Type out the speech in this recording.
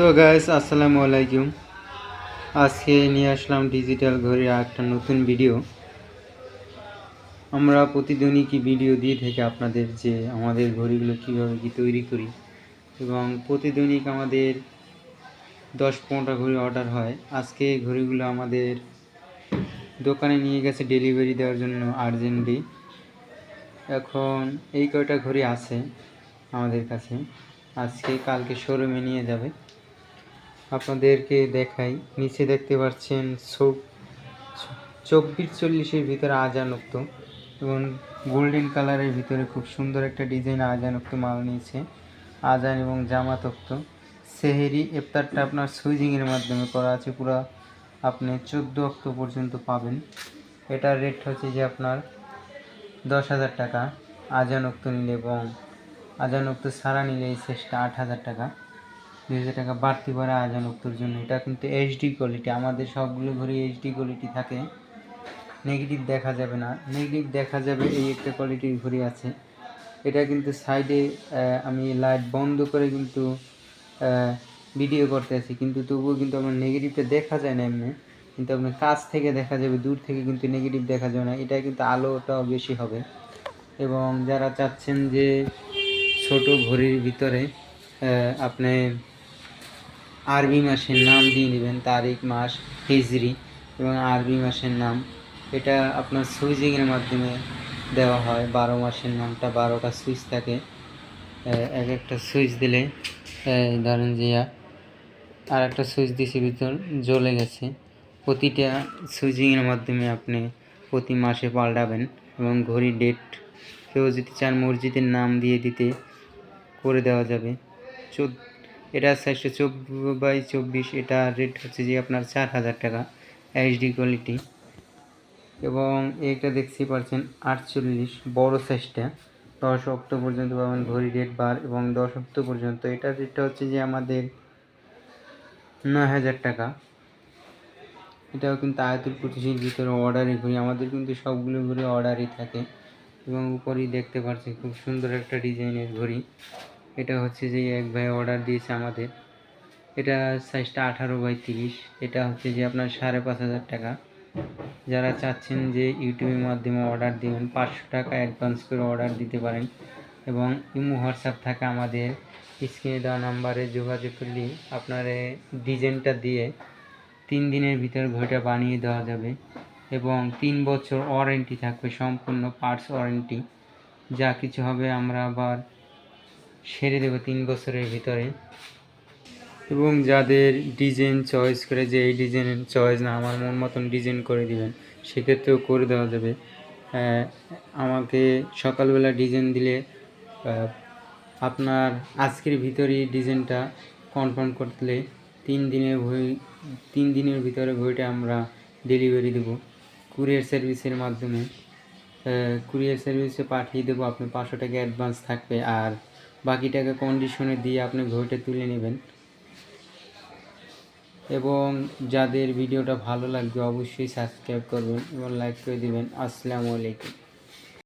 So guys আসসালামু আলাইকুম আজকে নিয়ে আসলাম ডিজিটাল ঘড়ির একটা নতুন ভিডিও আমরা প্রতিদিনই ভিডিও দিয়ে থাকি আপনাদের যে আমাদের ঘড়িগুলো কীভাবে কি তৈরি করি? এবং প্রতিদিনই আমাদের দশ পনেরোটা ঘড়ি অর্ডার হয়? আজকে ঘড়িগুলো আমাদের দোকানে নিয়ে গেছে ডেলিভারি দেওয়ার জন্য আর্জেন্টলি এখন এই কয়টা ঘড়ি আছে আমাদের কাছে? আজকে কালকে শোরুমে নিয়ে যাবে। আপনাদেরকে দেখাই। নিচে দেখতে পাচ্ছেন চব্বিশ চল্লিশের ভিতরে আজানুক্ত এবং গোল্ডেন কালারের ভিতরে খুব সুন্দর একটা ডিজাইন আজানুক্ত মাল নিয়েছে। আজান এবং জামাতক্ত। সেহেরি ইফতারটা আপনার সুইজিংয়ের মাধ্যমে করা আছে। পুরো আপনি চোদ্দ অক্ট পর্যন্ত পাবেন। এটার রেট হচ্ছে যে আপনার দশ হাজার টাকা। আজানুক্ত নিলে এবং আজানুক্ত সারা নিলে এই শেষটা আট হাজার টাকা। দুই হাজার টাকা বাড়তি পড়ে আজান উক্তর জন্য। এটা কিন্তু এইচডি কোয়ালিটি আমাদের সবগুলো ঘরে এইচডি কোয়ালিটি থাকে। নেগেটিভ দেখা যাবে না। নেগেটিভ দেখা যাবে এই একটা কোয়ালিটির ঘড়ি আছে। এটা কিন্তু সাইডে আমি লাইট বন্ধ করে কিন্তু ভিডিও করতে আছি। কিন্তু তবুও কিন্তু আমার নেগেটিভটা দেখা যায় না এমনি। কিন্তু আপনার কাছ থেকে দেখা যাবে, দূর থেকে কিন্তু নেগেটিভ দেখা যাবে না। এটা কিন্তু আলোটাও বেশি হবে। এবং যারা চাচ্ছেন যে ছোট ঘড়ির ভিতরে আপনি আরবি মাসের নাম দিয়ে নেবেন, তারিখ, মাস, হিজরি এবং আরবি মাসের নাম। এটা আপনার সুইচিংয়ের মাধ্যমে দেওয়া হয়। বারো মাসের নামটা বারোটা সুইচ থাকে। এক একটা সুইচ দিলে ধরেন যে আর একটা সুইচ দিছি, ভিতর জ্বলে গেছে। প্রতিটা সুইচিংয়ের মাধ্যমে আপনি প্রতি মাসে পাল্টাবেন এবং ঘড়ি ডেট কেউ যদি চান মসজিদের নাম দিয়ে দিতে, করে দেওয়া যাবে। চোদ্দ এটা চারশো চব্বিশ বাই চব্বিশ, এটা রেট হচ্ছে যে আপনার চার হাজার টাকা এইচডি কোয়ালিটি এবং এটা দেখতে পাচ্ছেন, আটচল্লিশ, বড় সাইজটা দশ অক্টো পর্যন্ত পাবেন ঘড়ি রেট বার, এবং দশ অক্টো পর্যন্ত। এটা রেটটা হচ্ছে যে আমাদের নয় হাজার টাকা। এটাও কিন্তু আয়তুল পঁচিশের ভিতরে অর্ডারই ঘড়ি, আমাদের কিন্তু সবগুলো ঘড়ি অর্ডারই থাকে। এবং উপরেই দেখতে পাচ্ছি খুব সুন্দর একটা ডিজাইনের ঘড়ি। এটা হচ্ছে যে এক ভাই অর্ডার দিয়েছে আমাদের। এটা সাইজটা আঠারো বাই তিরিশ। এটা হচ্ছে যে আপনার সাড়ে পাঁচ হাজার টাকা। যারা চাচ্ছেন যে ইউটিউবের মাধ্যমে অর্ডার দেবেন, পাঁচশো টাকা অ্যাডভান্স করে অর্ডার দিতে পারেন। এবং ইমো হোয়াটসঅ্যাপ থাকে আমাদের। স্ক্রিনে দেওয়া নাম্বারে যোগাযোগ করলে আপনার ডিজাইনটা দিয়ে তিন দিনের ভিতর ঘড়িটা বানিয়ে দেওয়া যাবে। এবং তিন বছর ওয়ারেন্টি থাকবে, সম্পূর্ণ পার্টস ওয়ারেন্টি যা কিছু হবে আমরা আবার সেরে দেবো তিন বছরের ভিতরে। এবং যাদের ডিজাইন চয়েস করে যে এই ডিজাইনের চয়েস না, আমার মন মতন ডিজাইন করে দিবেন, সেক্ষেত্রেও করে দেওয়া যাবে। আমাকে সকালবেলা ডিজাইন দিলে আপনার আজকের ভিতরেই ডিজাইনটা কনফার্ম করলে তিন দিনের বই তিন দিনের ভিতরে বইটা আমরা ডেলিভারি দেবো। কুরিয়ার সার্ভিসের মাধ্যমে কুরিয়ার সার্ভিসে পাঠিয়ে দেবো আপনি পাঁচশো টাকা অ্যাডভান্স থাকবে। আর বাকি টাকা কন্ডিশনে দিয়ে আপনি ঘড়িটা তুলে নেবেন। এবং যাদের ভিডিওটা ভালো লাগবে অবশ্যই সাবস্ক্রাইব করবেন এবং লাইক করে দেবেন। আসসালামু আলাইকুম।